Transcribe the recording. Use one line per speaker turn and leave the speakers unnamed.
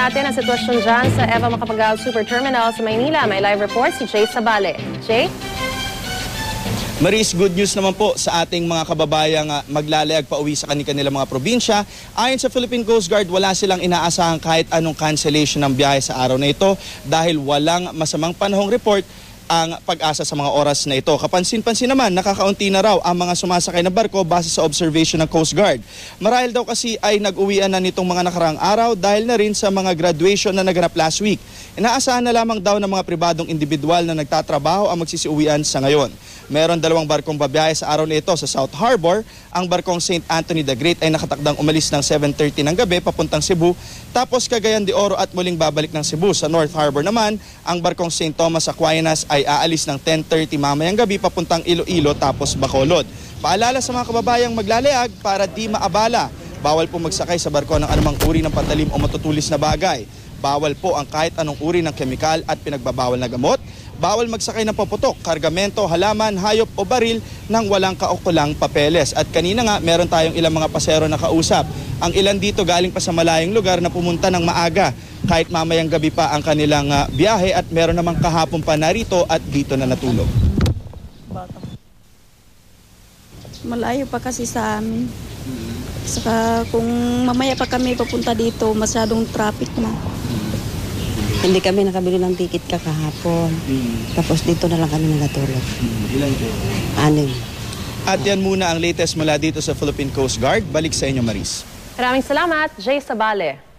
natin ang sitwasyon dyan sa Eva Macapagal Super Terminal sa Maynila. May live report si Jay Sabale. Jay?
Maris, good news naman po sa ating mga kababayang uh, maglalayag pa uwi sa kanilang mga probinsya. Ayon sa Philippine Coast Guard, wala silang inaasahan kahit anong cancellation ng biyahe sa araw na ito dahil walang masamang panahong report ang pag-asa sa mga oras na ito. Kapansin-pansin naman, nakakaunti na raw ang mga sumasakay na barko base sa observation ng Coast Guard. Marahil daw kasi ay nag-uwian na nitong mga nakaraang araw dahil na rin sa mga graduation na naganap last week. Inaasahan na lamang daw ng mga pribadong individual na nagtatrabaho ang magsisiuwian sa ngayon. Meron dalawang barkong babiyahe sa araw na ito sa South Harbor. Ang barkong St. Anthony the Great ay nakatakdang umalis ng 7.30 ng gabi papuntang Cebu. Tapos Cagayan de Oro at muling babalik ng Cebu. Sa North Harbor naman, ang barkong St. Thomas Aquinas ay aalis ng 10.30 mamayang gabi papuntang Iloilo tapos Bacolod. Paalala sa mga kababayang maglalayag para di maabala. Bawal po magsakay sa barko ng anumang uri ng patalim o matutulis na bagay. Bawal po ang kahit anong uri ng kemikal at pinagbabawal na gamot. Bawal magsakay ng paputok, kargamento, halaman, hayop o baril ng walang kaukulang papeles. At kanina nga, meron tayong ilang mga pasero na kausap. Ang ilan dito galing pa sa malayong lugar na pumunta ng maaga kahit mamayang gabi pa ang kanilang uh, biyahe at meron namang kahapon pa narito at dito na natulog.
Malayo pa kasi sa amin. Saka kung mamaya pa kami papunta dito, masyadong traffic na.
Hindi kami nakabili ng ticket kakahapon. Tapos dito na lang kami nagatulog.
Ilan po?
Anim.
At yan muna ang latest mula dito sa Philippine Coast Guard. Balik sa inyo, Maris.
Maraming salamat, Jay Sabale.